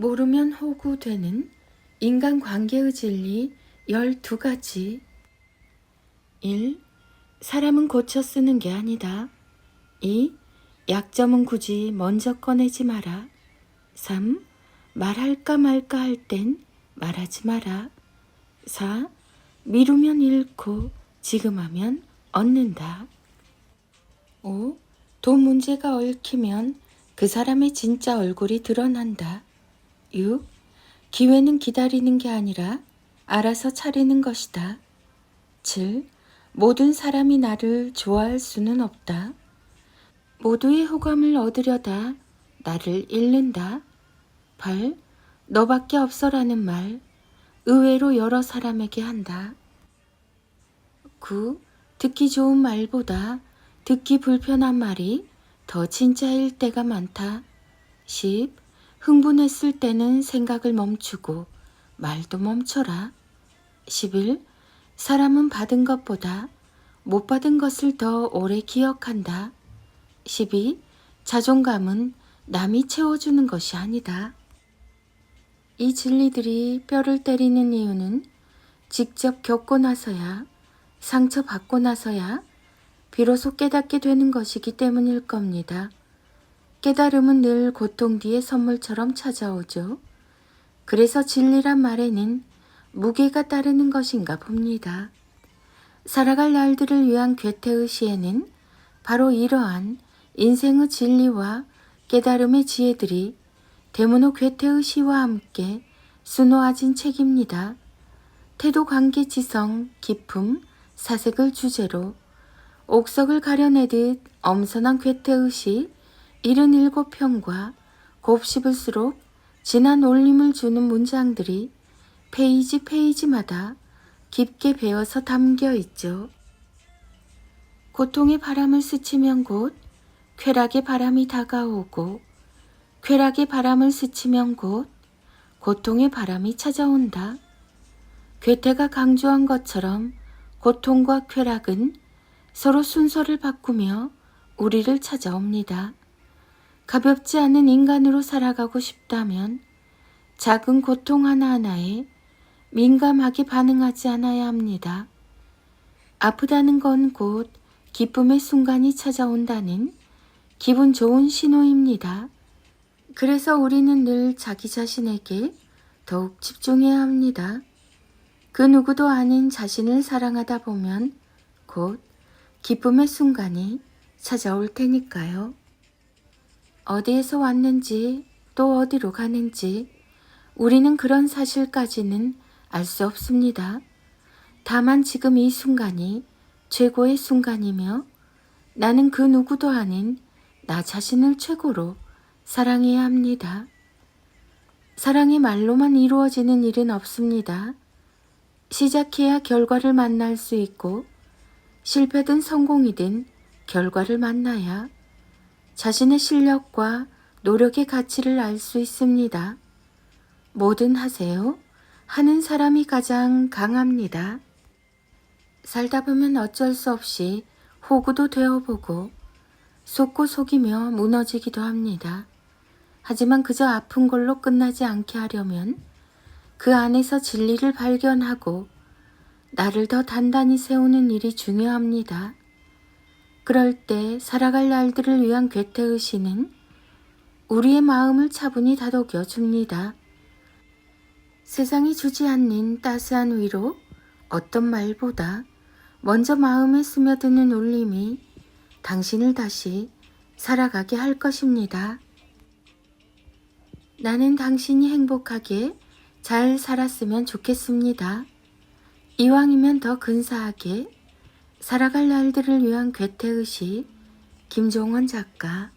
모르면 호구되는 인간관계의 진리 12가지 1. 사람은 고쳐 쓰는 게 아니다. 2. 약점은 굳이 먼저 꺼내지 마라. 3. 말할까 말까 할 땐 말하지 마라. 4. 미루면 잃고 지금 하면 얻는다. 5. 돈 문제가 얽히면 그 사람의 진짜 얼굴이 드러난다. 6. 기회는 기다리는 게 아니라 알아서 차리는 것이다. 7. 모든 사람이 나를 좋아할 수는 없다. 모두의 호감을 얻으려다 나를 잃는다. 8. 너밖에 없어라는 말 의외로 여러 사람에게 한다. 9. 듣기 좋은 말보다 듣기 불편한 말이 더 진짜일 때가 많다. 10. 흥분했을 때는 생각을 멈추고 말도 멈춰라. 11. 사람은 받은 것보다 못 받은 것을 더 오래 기억한다. 12. 자존감은 남이 채워주는 것이 아니다. 이 진리들이 뼈를 때리는 이유는 직접 겪고 나서야 상처받고 나서야 비로소 깨닫게 되는 것이기 때문일 겁니다. 깨달음은 늘 고통 뒤의 선물처럼 찾아오죠. 그래서 진리란 말에는 무게가 따르는 것인가 봅니다. 살아갈 날들을 위한 괴테의 시에는 바로 이러한 인생의 진리와 깨달음의 지혜들이 대문호 괴테의 시와 함께 수놓아진 책입니다. 태도 관계 지성, 기품, 사색을 주제로 옥석을 가려내듯 엄선한 괴테의 시 77편과 곱씹을수록 진한 올림을 주는 문장들이 페이지 페이지마다 깊게 배어서 담겨 있죠. 고통의 바람을 스치면 곧 쾌락의 바람이 다가오고 쾌락의 바람을 스치면 곧 고통의 바람이 찾아온다. 괴테가 강조한 것처럼 고통과 쾌락은 서로 순서를 바꾸며 우리를 찾아옵니다. 가볍지 않은 인간으로 살아가고 싶다면 작은 고통 하나하나에 민감하게 반응하지 않아야 합니다. 아프다는 건 곧 기쁨의 순간이 찾아온다는 기분 좋은 신호입니다. 그래서 우리는 늘 자기 자신에게 더욱 집중해야 합니다. 그 누구도 아닌 자신을 사랑하다 보면 곧 기쁨의 순간이 찾아올 테니까요. 어디에서 왔는지 또 어디로 가는지 우리는 그런 사실까지는 알 수 없습니다. 다만 지금 이 순간이 최고의 순간이며 나는 그 누구도 아닌 나 자신을 최고로 사랑해야 합니다. 사랑이 말로만 이루어지는 일은 없습니다. 시작해야 결과를 만날 수 있고 실패든 성공이든 결과를 만나야 자신의 실력과 노력의 가치를 알 수 있습니다. 뭐든 하세요. 하는 사람이 가장 강합니다. 살다 보면 어쩔 수 없이 호구도 되어보고 속고 속이며 무너지기도 합니다. 하지만 그저 아픈 걸로 끝나지 않게 하려면 그 안에서 진리를 발견하고 나를 더 단단히 세우는 일이 중요합니다. 그럴 때 살아갈 날들을 위한 괴테의 시는 우리의 마음을 차분히 다독여 줍니다. 세상이 주지 않는 따스한 위로 어떤 말보다 먼저 마음에 스며드는 울림이 당신을 다시 살아가게 할 것입니다. 나는 당신이 행복하게 잘 살았으면 좋겠습니다. 이왕이면 더 근사하게 살아갈 날들을 위한 괴테의식 김종원 작가